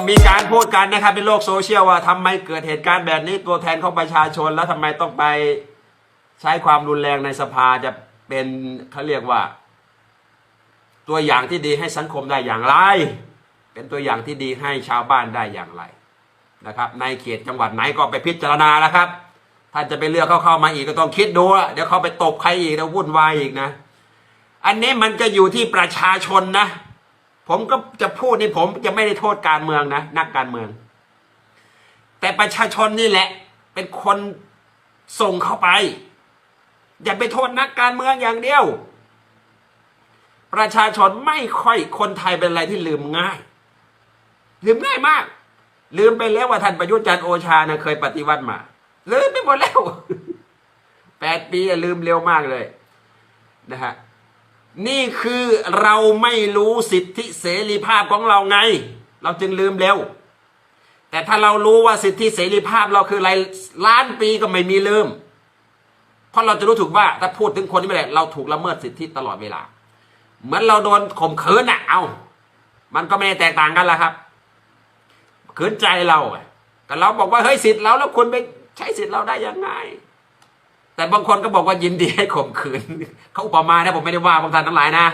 ็มีการพูดกันนะครับในโลกโซเชียลว่าทำไมเกิดเหตุการณ์แบบนี้ตัวแทนของประชาชนแล้วทำไมต้องไปใช้ความรุนแรงในสภาจะเป็นเขาเรียกว่า ตัวอย่างที่ดีให้สังคมได้อย่างไร เป็นตัวอย่างที่ดีให้ชาวบ้านได้อย่างไรนะครับ ในเขตจังหวัดไหนก็ไปพิจารณาแล้วครับท่านจะไปเลือกเขาเข้ามาอีกก็ต้องคิดดูเดี๋ยวเขาไปตบใครอีกแล้ววุ่นวายอีกนะ อันนี้มันจะอยู่ที่ประชาชนนะ ผมก็จะพูดนี่ผมจะไม่ได้โทษการเมืองนะนักการเมือง แต่ประชาชนนี่แหละ เป็นคนส่งเข้าไป อย่าไปโทษนักการเมืองอย่างเดียว ประชาชนไม่ค่อยคนไทยเป็นอะไรที่ลืมง่าย ลืมง่ายมาก ลืมไปแล้วว่าท่านประยุทธ์จันโอชานะเคยปฏิวัติมาลืมไปหมดแล้วแปดปีลืมเร็วมากเลย นะฮะ นี่คือเราไม่รู้สิทธิเสรีภาพของเราไง เราจึงลืมเร็ว แต่ถ้าเรารู้ว่าสิทธิเสรีภาพเราคืออะไรล้านปีก็ไม่มีลืม เพราะเราจะรู้ถูกว่าถ้าพูดถึงคนที่ไม่ได้เราถูกละเมิดสิทธิตลอดเวลา เหมือนเราโดนข่มขืนน่ะ เอา มันก็ไม่ได้แตกต่างกันละครับขืนใจเราแต่เราบอกว่าเฮ้ยสิทธิ์เราแล้วคุณไปใช้สิทธิ์เราได้ยังไง แต่บางคนก็บอกว่ายินดีให้ข่มขืนเขาอุปมานะผมไม่ได้ว่าพวกท่านทั้งหลายนะ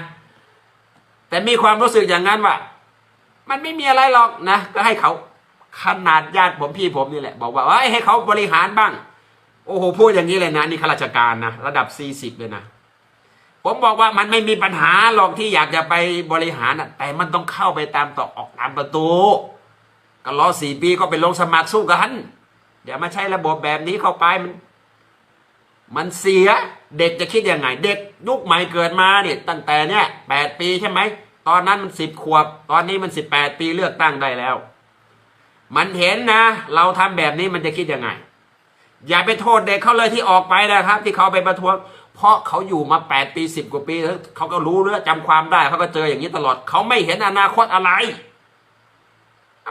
แต่มีความรู้สึกอย่างนั้นว่า มันไม่มีอะไรหรอกนะ ก็ให้เขาขนาดญาติผมพี่ผมนี่แหละ บอกว่าให้เขาบริหารบ้าง โอ้โหพูดอย่างนี้เลยนะ นี่ข้าราชการนะระดับสี่สิบเลยนะผมบอกว่ามันไม่มีปัญหาหรอกที่อยากจะไปบริหารแต่มันต้องเข้าไปตามต่อออกตามประตูก็รอสี่ปีก็ไปลงสมัครสู้กันอย่ามาใช้ระบบแบบนี้เข้าไปมัน มันเสียเด็กจะคิดยังไง เด็กยุคใหม่เกิดมาเนี่ยตั้งแต่เนี่ยแปดปีใช่ไหมตอนนั้นมันสิบขวบ ตอนนี้มันสิบแปดปีเลือกตั้งได้แล้ว มันเห็นนะ เราทำแบบนี้มันจะคิดยังไง อย่าไปโทษเด็กเขาเลยที่ออกไปนะครับ ที่เขาไปประท้วง เพราะเขาอยู่มาแปดปีสิบกว่าปีแล้วเขาก็รู้เรื่องจำความได้เขาก็เจออย่างนี้ตลอด เขาไม่เห็นอนาคตอะไร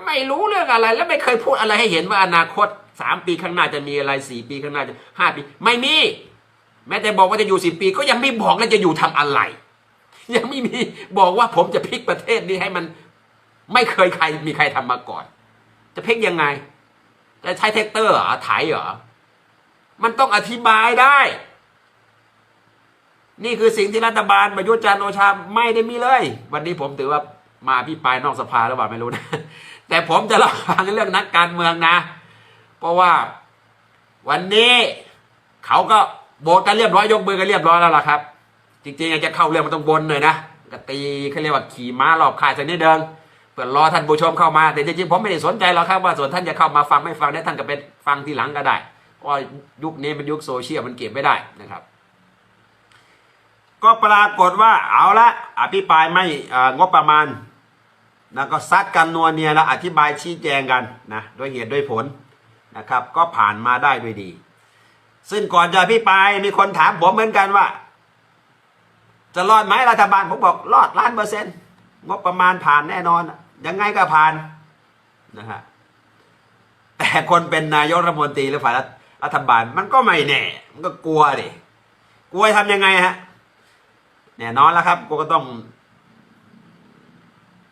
ไม่รู้เรื่องอะไร แล้วไม่เคยพูดอะไรให้เห็นว่าอนาคต สามปีข้างหน้าจะมีอะไรสี่ปีข้างหน้าจะห้าปี ไม่มี แม้แต่บอกว่าจะอยู่สิบปี ก็ยังไม่บอกแล้วจะอยู่ทำอะไร ยังไม่มีบอกว่าผมจะพลิกประเทศนี้ให้มัน ไม่เคยใครมีใครทำมาก่อน จะพลิกยังไงจะใช้แท็กเตอร์เหรอไถเหรอมันต้องอธิบายได้ นี่คือสิ่งที่รัฐบาลประยุทธ์จันทร์โอชาไม่ได้มีเลย วันนี้ผมถือว่ามาพี่ปลายนอกสภาหรือเปล่าไม่รู้นะ แต่ผมจะเล่าฟังเรื่องนักการเมืองนะ เพราะว่าวันนี้เขาก็โบกกันเรียบร้อยยกมือกันเรียบร้อยแล้วล่ะครับ จริงๆอยากจะเข้าเรื่องมันต้องบนหน่อยนะกตีเขาเรียกว่าขี่ม้ารอบคายสักนิดเดิงเพื่อรอท่านผู้ชมเข้ามา แต่จริงๆผมไม่ได้สนใจหรอกครับว่าส่วนท่านจะเข้ามาฟังไม่ฟังได้ท่านก็ไปฟังทีหลังก็ได้เพราะว่ายุคนี้มันยุคโซเชียลมันเก็บไม่ได้นะครับ ก็ปรากฏว่าเอาละอภิปรายไม่งบประมาณนะก็ซัดกันนัวเนียแล้วอธิบายชี้แจงกันนะด้วยเหตุด้วยผล นะครับ ก็ผ่านมาได้ด้วยดี ซึ่งก่อนจะอภิปรายมีคนถามผมเหมือนกันว่า จะรอดไหมรัฐบาลผมบอกรอดล้านเปอร์เซ็นต์งบประมาณผ่านแน่นอน ยังไงก็ผ่านนะฮะแต่คนเป็นนายกรัฐมนตรีหรือฝ่ายรัฐบาลมันก็ไม่แน่ มันก็กลัวดิกลัวทำยังไงฮะแน่นอนแล้วครับกูก็ต้อง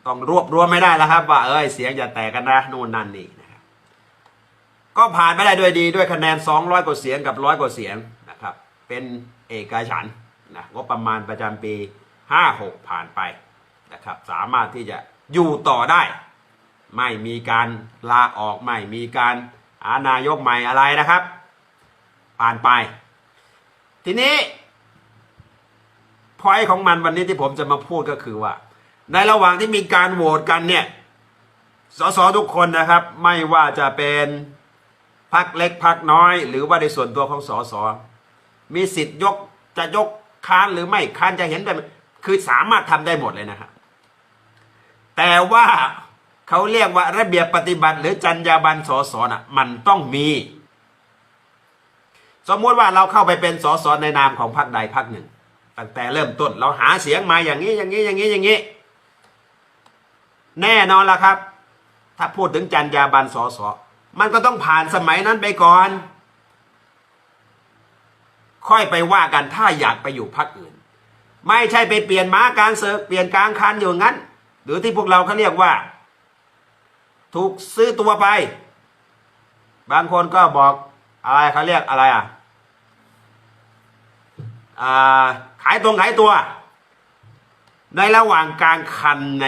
ต้องรวบรวมไม่ได้แล้วครับ ว่าเอ้ยเสียงอย่าแตกกันนะนู่นนั่นนี่ ก็ผ่านไปได้ด้วยดีด้วยคะแนน 200 กว่าเสียงกับร้อยกว่าเสียงนะครับเป็นเอกฉันนะงบประมาณประจำปี 56 ผ่านไปนะครับสามารถที่จะอยู่ต่อได้ ไม่มีการลาออกไม่มีการหานายกใหม่อะไรนะครับ ผ่านไป ทีนี้พอยของมันวันนี้ที่ผมจะมาพูดก็คือว่า ในระหว่างที่มีการโหวตกันเนี่ยสสทุกคนนะครับ ไม่ว่าจะเป็น พักเล็กพักน้อย หรือว่าในส่วนตัวของสสมีสิทธิ์ยกจะยกค้านหรือไม่ค้านจะเห็นได้คือสามารถทำได้หมดเลยนะครับแต่ว่าเขาเรียกว่าระเบียบปฏิบัติ หรือจรรยาบรรณสสน่ะมันต้องมี สมมติว่าเราเข้าไปเป็นสสในนามของพรรคใดพรรคหนึ่งตั้งแต่เริ่มต้นเราหาเสียงมาอย่างนี้อย่างนี้อย่างนี้อย่างนี้ แน่นอนละครับ ถ้าพูดถึงจรรยาบรรณสส มันก็ต้องผ่านสมัยนั้นไปก่อน ค่อยไปว่ากันถ้าอยากไปอยู่พรรคอื่น ไม่ใช่ไปเปลี่ยนม้าการเสิร์เปลี่ยนกลางคันอยู่งั้น หรือที่พวกเราเขาเรียกว่า ถูกซื้อตัวไป บางคนก็บอกอะไรเขาเรียกอะไรอะขายตรงขายตัว ในระหว่างกลางคันใน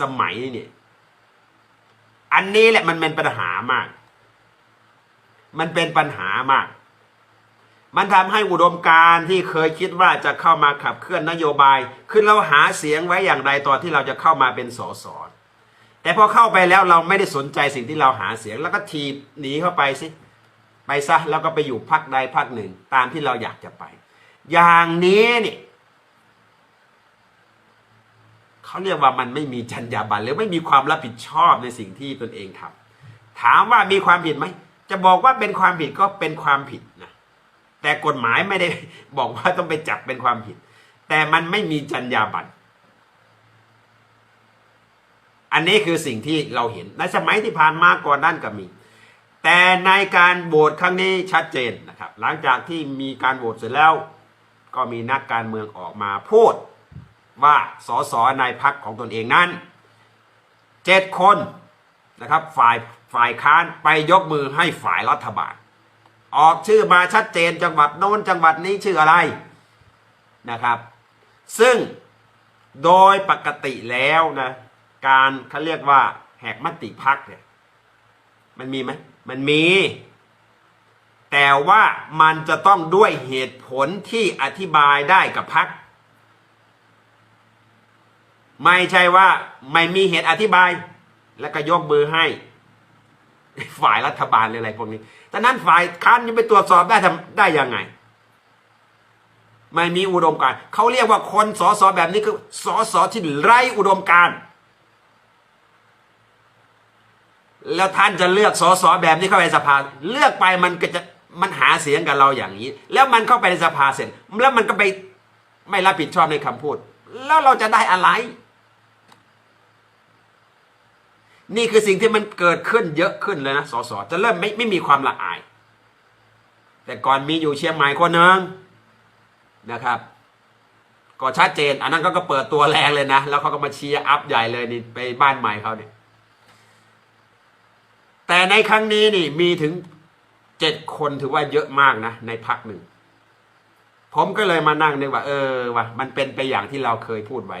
สมัยนี่อันนี้แหละมันเป็นปัญหามาก มันเป็นปัญหามาก มันทำให้อุดมการที่เคยคิดว่าจะเข้ามาขับเคลื่อนนโยบาย คือเราหาเสียงไว้อย่างไรตอนที่เราจะเข้ามาเป็นสสแต่พอเข้าไปแล้วเราไม่ได้สนใจสิ่งที่เราหาเสียง แล้วก็ทีบหนีเข้าไปสิไปซะแล้วก็ไปอยู่พักใดพักหนึ่ง ตามที่เราอยากจะไป อย่างนี้นี่เขาเรียกว่ามันไม่มีจรรยาบรรณหรือไม่มีความรับผิดชอบในสิ่งที่ตนเองทำถามว่ามีความผิดไหม จะบอกว่าเป็นความผิดก็เป็นความผิดนะแต่กฎหมายไม่ได้บอกว่าต้องไปจับเป็นความผิด แต่มันไม่มีจรรยาบรรณอันนี้คือสิ่งที่เราเห็นในสมัยที่ผ่านมาก่อนนั้นก็มี แต่ในการโหวตครั้งนี้ชัดเจนนะครับ หลังจากที่มีการโหวตเสร็จแล้ว ก็มีนักการเมืองออกมาพูดว่าสสในพักของตนเองนั้นเจ็ดคนนะครับ ฝ่าย ฝ่ายค้านไปยกมือให้ฝ่ายรัฐบาล ออกชื่อมาชัดเจนจังหวัดโน้นจังหวัดนี้ชื่ออะไรนะครับ ซึ่งโดยปกติแล้วนะการเขาเรียกว่าแหกมติพักเนี่ยมันมีไหมมันมี แต่ว่ามันจะต้องด้วยเหตุผลที่อธิบายได้กับพักไม่ใช่ว่าไม่มีเหตุอธิบาย แล้วก็ยกมือให้ ฝ่ายรัฐบาลหรืออะไรพวกนี้แต่นั้นฝ่ายค้านจะไปตรวจสอบได้ทำได้ยังไง ไม่มีอุดมการเขาเรียกว่าคนสอสอแบบนี้คือสอสอที่ไร้อุดมการแล้วท่านจะเลือกสอสอแบบนี้เข้าไปสภา เลือกไปมันก็จะมันหาเสียงกับเราอย่างนี้ แล้วมันเข้าไปในสภาเสร็จ แล้วมันก็ไปไม่รับผิดชอบในคำพูด แล้วเราจะได้อะไร นี่คือสิ่งที่มันเกิดขึ้นเยอะขึ้นเลยนะสสจะเริ่มไม่ไม่มีความละอาย แต่ก่อนมีอยู่เชียงใหม่คนนึงนะครับ ก็ชัดเจน อันนั้นก็ก็เปิดตัวแรงเลยนะ แล้วเขาก็มาเชียร์อัพใหญ่เลยนี่ไปบ้านใหม่เขาเนี่ยแต่ในครั้งนี้นี่มีถึงเจ็ดคนถือว่าเยอะมากนะ ในพักหนึ่ง ผมก็เลยมานั่งนึกว่า เออว่ะมันเป็นไปอย่างที่เราเคยพูดไว้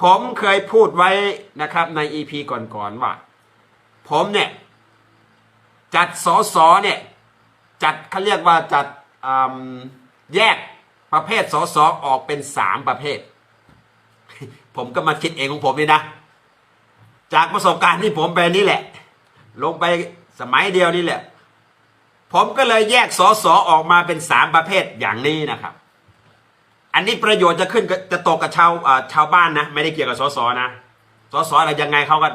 ผมเคยพูดไว้นะครับในอีพีก่อนๆว่า ผมเนี่ย จัดสอสอเนี่ย จัดเขาเรียกว่าจัดแยกประเภทสอสอออกเป็นสามประเภท ผมก็มาคิดเองของผมนี่นะ จากประสบการณ์ที่ผมไปนี่แหละ ลงไปสมัยเดียวนี่แหละ ผมก็เลยแยกสอสอออกมาเป็นสามประเภทอย่างนี้นะครับ อันนี้ประโยชน์จะขึ้นจะตกกับชาวชาวบ้านนะ ไม่ได้เกี่ยวกับสสนะสสอะไรยังไงเขาก็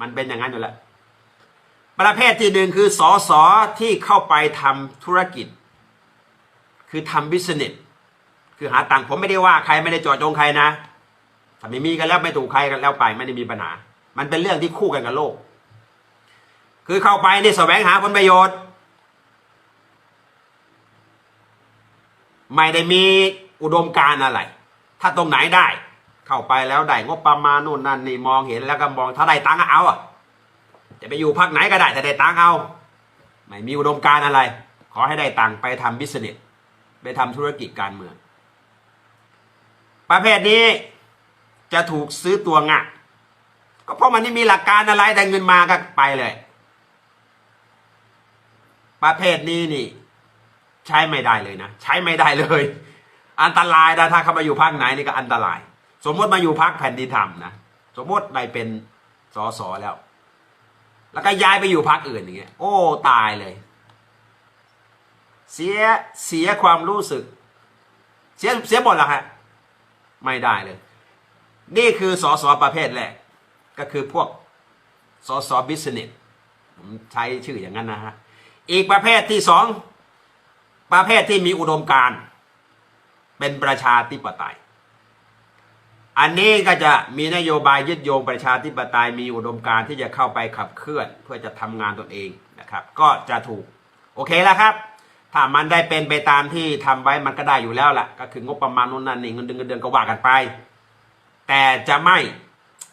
มันเป็นอย่างนั้นอยู่แล้วประเภทที่หนึ่งคือสอสอที่เข้าไปทำธุรกิจ คือทำบิสเนสคือหาตังค์ผมไม่ได้ว่าใครไม่ได้จอดจงใครนะถ้าไม่มีกันแล้วไม่ถูกใครกันแล้วไปไม่ได้มีปัญหา มันเป็นเรื่องที่คู่กันกับโลก คือเข้าไปนี่แสวงหาผลประโยชน์ ไม่ได้มี อุดมการอะไร ถ้าตรงไหนได้ เข้าไปแล้วได้งบประมาณนู่นนั่นนี่มองเห็นแล้วก็มองถ้าได้ตังค์ก็เอาอะจะไปอยู่พักไหนก็ได้แต่ได้ตังค์เอาไม่มีอุดมการอะไร ขอให้ได้ตังค์ไปทำบิสเนสไปทำธุรกิจการเมือง ประเภทนี้จะถูกซื้อตัวงะก็เพราะมันไม่มีหลักการอะไรได้เงินมาก็ไปเลย ประเภทนี้นี่ ใช้ไม่ได้เลยนะ ใช้ไม่ได้เลย อันตรายนะถ้าเขามาอยู่พักไหนนี่ก็อันตราย สมมติมาอยู่พักแผ่นดินธรรมนะสมมติได้เป็นสอสอแล้ว แล้วก็ย้ายไปอยู่พักอื่นอย่างเงี้ยโอ้ตายเลย เสียเสียความรู้สึก เสียเสียหมดละฮะไม่ได้เลย นี่คือสอสอประเภทแรกก็คือพวกสอสอบิสเนสผมใช้ชื่ออย่างนั้นนะฮะอีกประเภทที่สองประเภทที่มีอุดมการณ์ เป็นประชาธิปไตย อันนี้ก็จะมีนโยบายยึดโยงประชาธิปไตยมีอุดมการณ์ที่จะเข้าไปขับเคลื่อนเพื่อจะทำงานตนเองนะครับ ก็จะถูกโอเคแล้วครับ ถ้ามันได้เป็นไปตามที่ทำไว้มันก็ได้อยู่แล้วล่ะ ก็คืองบประมาณนู้นนั่นนี่เงินเดือนเงินเดือนก็ว่ากันไป แต่จะไม่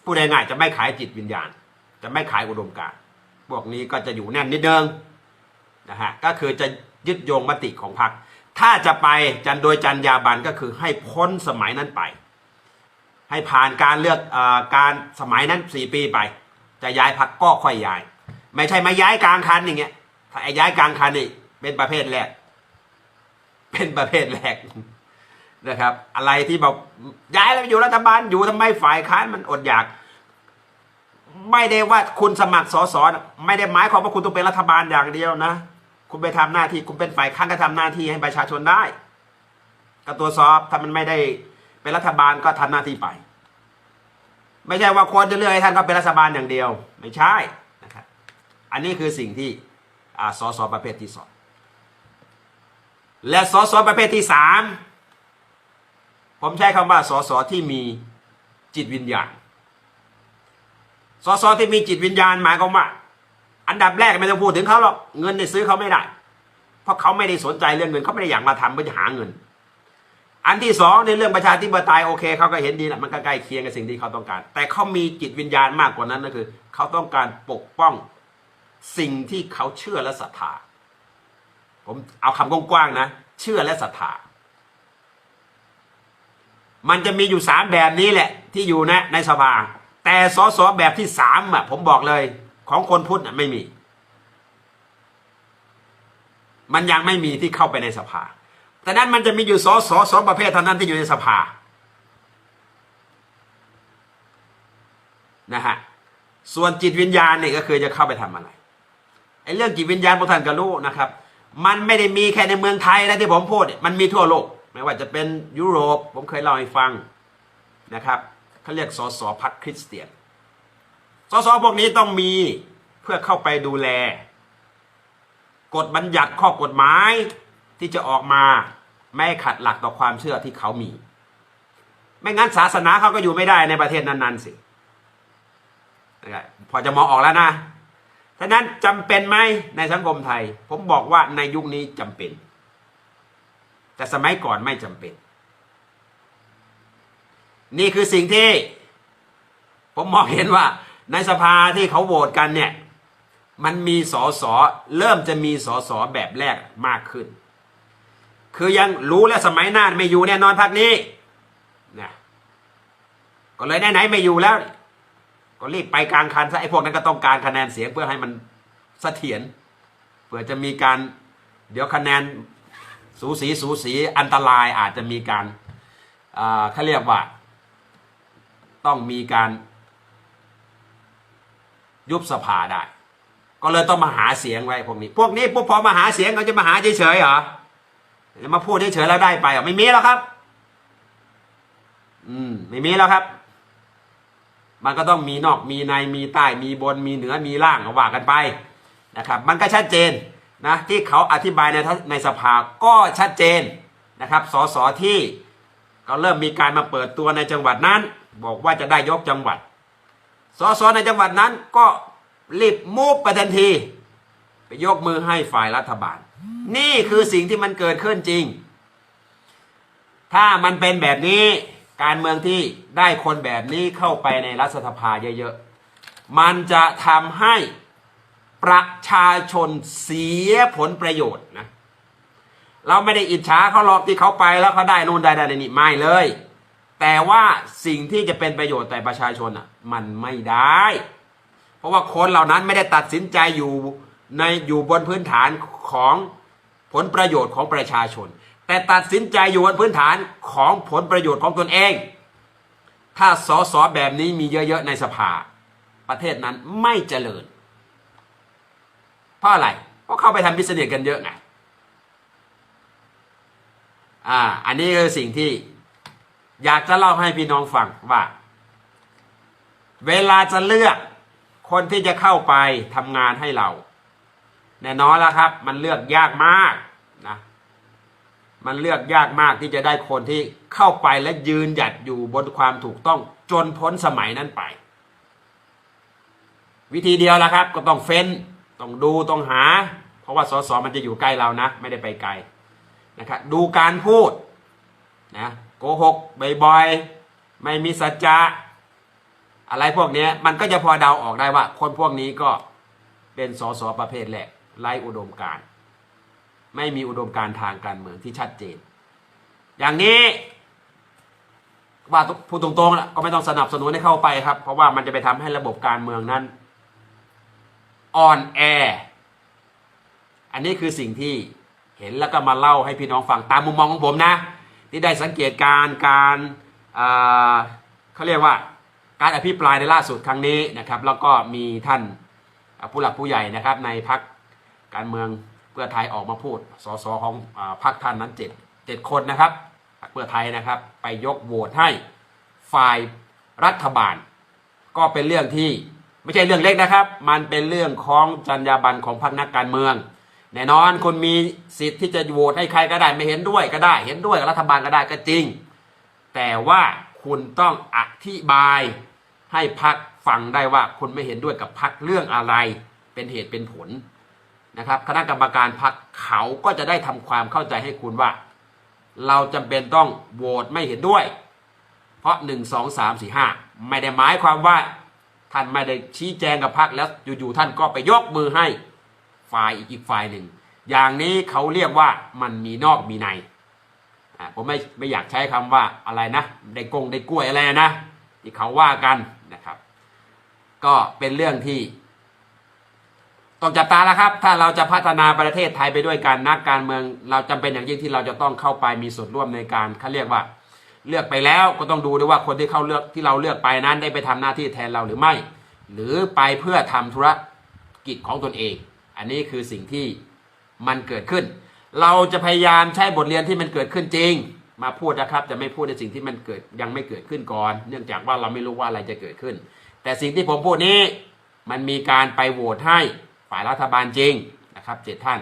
พูดง่ายๆจะไม่ขายจิตวิญญาณ จะไม่ขายอุดมการณ์พวกนี้ก็จะอยู่แน่นนิดนึงนะฮะก็คือจะยึดโยงมติของพรรค ถ้าจะไปจันโดยจันยาบันก็คือให้พ้นสมัยนั้นไป ให้ผ่านการเลือกอการสมัยนั้นสี่ปีไป จะย้ายพักก็ค่อยย้าย ไม่ใช่มาย้ายกลางคันอย่างเงี้ยถ้าไอ้ย้ายกลางคันนี่เป็นประเภทแรก เป็นประเภทแรกนะครับ อะไรที่บอกย้ายแล้วไปอยู่รัฐบาลอยู่ทำไมฝ่ายค้านมันอดอยาก ไม่ได้ว่าคุณสมัครสอสอไม่ได้หมายความว่าคุณต้องเป็นรัฐบาลอย่างเดียวนะ คุณไปทำหน้าที่คุณเป็นฝ่ายค้านก็ทำหน้าที่ให้ประชาชนได้ก็ตรวจสอบถ้ามันไม่ได้เป็นรัฐบาลก็ทำหน้าที่ไป ไม่ใช่ว่าคนจะเลือกให้ท่านก็เป็นรัฐบาลอย่างเดียว ไม่ใช่นะครับอันนี้คือสิ่งที่อ่าสสประเภทที่สองและสสประเภทที่สามผมใช้คำว่าสสที่มีจิตวิญญาณสสที่มีจิตวิญญาณหมายความว่า อันดับแรกไม่ต้องพูดถึงเขาหรอกเงินเนี่ยซื้อเขาไม่ได้ เพราะเขาไม่ได้สนใจเรื่องเงินเขาไม่ได้อยากมาทำเพื่อจะหาเงิน อันที่สองในเรื่องประชาธิปไตยโอเคเขาก็เห็นดีนะมันก็ใกล้เคียงกับสิ่งที่เขาต้องการ แต่เขามีจิตวิญญาณมากกว่านั้นก็คือ เขาต้องการปกป้องสิ่งที่เขาเชื่อและศรัทธาผมเอาคำกว้างๆนะ เชื่อและศรัทธามันจะมีอยู่สามแบบนี้แหละ ที่อยู่นะในสภา แต่สอสอแบบที่สามอะผมบอกเลย ของคนพุทธอะไม่มี มันยังไม่มีที่เข้าไปในสภา แต่นั้นมันจะมีอยู่สอสอสองประเภทเท่านั้นที่อยู่ในสภานะฮะส่วนจิตวิญญาณเนี่ยก็คือจะเข้าไปทำอะไรไอ้เรื่องจิตวิญญาณพวกท่านก็รู้นะครับ มันไม่ได้มีแค่ในเมืองไทยนะที่ผมพูดมันมีทั่วโลก ไม่ว่าจะเป็นยุโรป ผมเคยเล่าให้ฟังนะครับเขาเรียกสสพักคริสเตียน สสพวกนี้ต้องมีเพื่อเข้าไปดูแล กฎบัญญัติข้อกฎหมายที่จะออกมาไม่ขัดหลักต่อความเชื่อที่เขามี ไม่งั้นศาสนาเขาก็อยู่ไม่ได้ในประเทศนั้นๆสิพอจะมองออกแล้วนะฉะนั้นจำเป็นไหมในสังคมไทย ผมบอกว่าในยุคนี้จำเป็น แต่สมัยก่อนไม่จำเป็น นี่คือสิ่งที่ ผมมองเห็นว่า ในสภาที่เขาโหวตกันเนี่ยมันมีสอสอเริ่มจะมีสอสอแบบแรกมากขึ้น คือยังรู้แล้วสมัยหน้าไม่อยู่แน่นอนพักนี้นะก็เลยไหนๆไม่อยู่แล้ว ก็รีบไปกลางคันซะไอ้พวกนั้นก็ต้องการคะแนนเสียงเพื่อให้มันเสถียรเพื่อจะมีการเดี๋ยวคะแนนสูสีสูสีอันตรายอาจจะมีการอ่าเขาเรียกว่า ต้องมีการ ยุบสภาได้ ก็เลยต้องมาหาเสียงไว้พวกนี้ พวกนี้ปุ๊บพอมาหาเสียงเขาจะมาหาเฉยๆเหรอจะมาพูดเฉยๆแล้วได้ไปเหรอไม่มีแล้วครับ อืม ไม่มีแล้วครับ มันก็ต้องมีนอกมีในมีใต้มีบนมีเหนือมีล่างว่ากันไปนะครับ มันก็ชัดเจนนะที่เขาอธิบายในในสภาก็ชัดเจนนะครับสสที่ก็เริ่มมีการมาเปิดตัวในจังหวัดนั้น บอกว่าจะได้ยกจังหวัด สสในจังหวัดนั้นก็รีบมูฟไปทันที ไปยกมือให้ฝ่ายรัฐบาล นี่คือสิ่งที่มันเกิดขึ้นจริง ถ้ามันเป็นแบบนี้การเมืองที่ได้คนแบบนี้เข้าไปในรัฐสภาเยอะๆ มันจะทำให้ประชาชนเสียผลประโยชน์นะ เราไม่ได้อิจฉาเขาหรอกที่เขาไปแล้วเขาได้นู่นได้ได้นี่ไม่เลย แต่ว่าสิ่งที่จะเป็นประโยชน์แต่ประชาชนอะมันไม่ได้ เพราะว่าคนเหล่านั้นไม่ได้ตัดสินใจอยู่ในอยู่บนพื้นฐานของผลประโยชน์ของประชาชน แต่ตัดสินใจอยู่บนพื้นฐานของผลประโยชน์ของตนเอง ถ้าสอสอแบบนี้มีเยอะๆในสภา ประเทศนั้นไม่เจริญ เพราะอะไรเพราะเข้าไปทำบิสเนสกันเยอะไงอ่าอันนี้คือสิ่งที่ อยากจะเล่าให้พี่น้องฟังว่า เวลาจะเลือกคนที่จะเข้าไปทำงานให้เรา แน่นอนแล้วครับ มันเลือกยากมากนะมันเลือกยากมากที่จะได้คนที่เข้าไปและยืนหยัดอยู่บนความถูกต้องจนพ้นสมัยนั้นไป วิธีเดียวละครับ ก็ต้องเฟ้นต้องดูต้องหา เพราะว่าสสมันจะอยู่ใกล้เรานะ ไม่ได้ไปไกลนะครับดูการพูด นะโกหกบ่อยๆไม่มีสัจจะอะไรพวกนี้มันก็จะพอเดาออกได้ว่า คนพวกนี้ก็เป็นสสประเภทแหละไร้อุดมการ ไม่มีอุดมการทางการเมืองที่ชัดเจน อย่างนี้ว่าพูดตรงๆนะก็ไม่ต้องสนับสนุนให้เข้าไปครับ เพราะว่ามันจะไปทำให้ระบบการเมืองนั้นอ่อนแอ อันนี้คือสิ่งที่เห็นแล้วก็มาเล่าให้พี่น้องฟังตามมุมมองของผมนะ ที่ได้สังเกตการการเขาเรียกว่าการอภิปรายในล่าสุดครั้งนี้นะครับแล้วก็มีท่านผู้หลักผู้ใหญ่นะครับในพักการเมืองเพื่อไทยออกมาพูดสสของอพักท่านนั้นเจ็ดเจ็ดคนนะครับเพื่อไทยนะครับไปยกโหวตให้ฝ่ายรัฐบาล ก็เป็นเรื่องที่ไม่ใช่เรื่องเล็กนะครับ มันเป็นเรื่องของจรรยาบรรณของพรรคนักการเมือง แน่นอนคุณมีสิทธิ์ที่จะโหวตให้ใครก็ได้ไม่เห็นด้วยก็ได้ เห็นด้วยกับรัฐบาลก็ได้ก็จริง แต่ว่าคุณต้องอธิบายให้พักฟังได้ว่าคุณไม่เห็นด้วยกับพักเรื่องอะไร เป็นเหตุเป็นผลนะครับคณะกรรมการพักเขาก็จะได้ทำความเข้าใจให้คุณว่า เราจำเป็นต้องโหวตไม่เห็นด้วย เพราะหนึ่งสองสามสี่ห้าไม่ได้หมายความว่าท่านไม่ได้ชี้แจงกับพักแล้วอยู่ๆท่านก็ไปยกมือให้ ฝ่ายอีกอีกฝ่ายหนึ่ง อย่างนี้เขาเรียกว่ามันมีนอกมีในอ่าผมไม่ไม่อยากใช้คำว่าอะไรนะได้กงได้กล้วยอะไรนะที่เขาว่ากันนะครับ ก็เป็นเรื่องที่ต้องจับตาแล้วครับ ถ้าเราจะพัฒนาประเทศไทยไปด้วยกันนักการเมือง เราจำเป็นอย่างยิ่งที่เราจะต้องเข้าไปมีส่วนร่วมในการเขาเรียกว่า เลือกไปแล้วก็ต้องดูด้วยว่าคนที่เข้าเลือกที่เราเลือกไปนั้นได้ไปทำหน้าที่แทนเราหรือไม่ หรือไปเพื่อทำธุรกิจของตนเอง อันนี้คือสิ่งที่มันเกิดขึ้น เราจะพยายามใช้บทเรียนที่มันเกิดขึ้นจริง มาพูดนะครับจะไม่พูดในสิ่งที่มันเกิดยังไม่เกิดขึ้นก่อน เนื่องจากว่าเราไม่รู้ว่าอะไรจะเกิดขึ้น แต่สิ่งที่ผมพูดนี้มันมีการไปโหวตให้ฝ่ายรัฐบาลจริงนะครับเจ็ดท่าน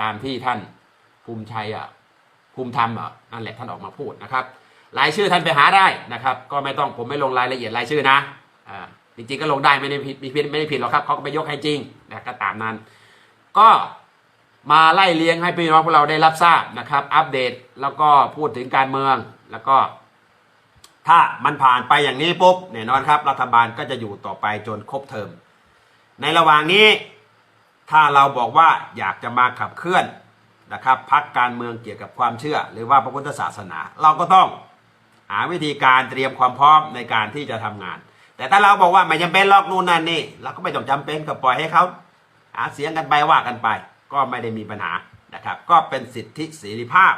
ตามที่ท่านภูมิชัยอะภูมิธรรมเหรอนั่นแหละท่านออกมาพูดนะครับรายชื่อท่านไปหาได้นะครับ ก็ไม่ต้องผมไม่ลงรายละเอียดรายชื่อนะอ่าจริงๆก็ลงได้ไม่ได้ผิดไม่ผิดไม่ได้ผิดหรอกครับเขาก็ไปยกให้จริงนะก็ตามนั้น ก็มาไล่เลี้ยงให้พี่น้องพวกเราได้รับทราบนะครับ อัปเดตแล้วก็พูดถึงการเมืองแล้วก็ ถ้ามันผ่านไปอย่างนี้ปุ๊บแน่นอนครับ รัฐบาลก็จะอยู่ต่อไปจนครบเทอมในระหว่างนี้ ถ้าเราบอกว่าอยากจะมาขับเคลื่อนนะครับพักการเมืองเกี่ยวกับความเชื่อ หรือว่าพระพุทธศาสนา เราก็ต้องหาวิธีการเตรียมความพร้อมในการที่จะทำงาน แต่ถ้าเราบอกว่าไม่จำเป็นรอกนู่นนั่นนี่เราก็ไม่ต้องจำเป็นก็ปล่อยให้เขา หาเสียงกันไปว่ากันไป ก็ไม่ได้มีปัญหานะครับ ก็เป็นสิทธิเสรีภาพ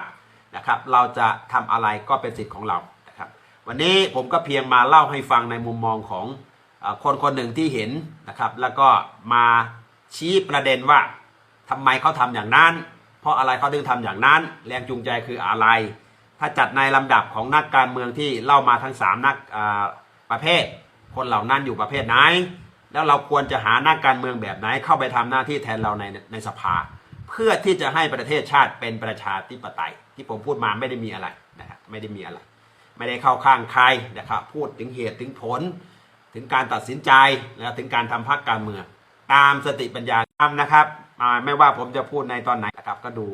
นะครับ เราจะทำอะไรก็เป็นสิทธิ์ของเรานะครับ วันนี้ผมก็เพียงมาเล่าให้ฟังในมุมมองของคนคนหนึ่งที่เห็นนะครับ แล้วก็มาชี้ประเด็นว่าทำไมเขาทำอย่างนั้น เพราะอะไรเขาถึงทำอย่างนั้น แรงจูงใจคืออะไร ถ้าจัดในลำดับของนักการเมืองที่เล่ามาทั้งสามนักอาประเภท คนเหล่านั้นอยู่ประเภทไหน แล้วเราควรจะหานักการเมืองแบบไหนเข้าไปทำหน้าที่แทนเราในในสภา เพื่อที่จะให้ประเทศชาติเป็นประชาธิปไตย ที่ผมพูดมาไม่ได้มีอะไรนะครับไม่ได้มีอะไร ไม่ได้เข้าข้างใครนะครับพูดถึงเหตุถึงผล ถึงการตัดสินใจและถึงการทำพรรคการเมืองตามสติปัญญาธรรมนะครับไม่ว่าผมจะพูดในตอนไหนนะครับก็ดู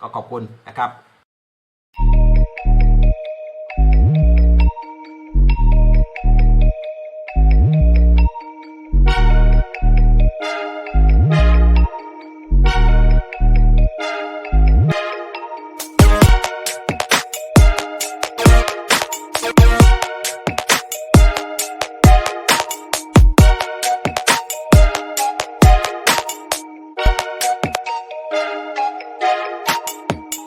ก็ขอบคุณนะครับ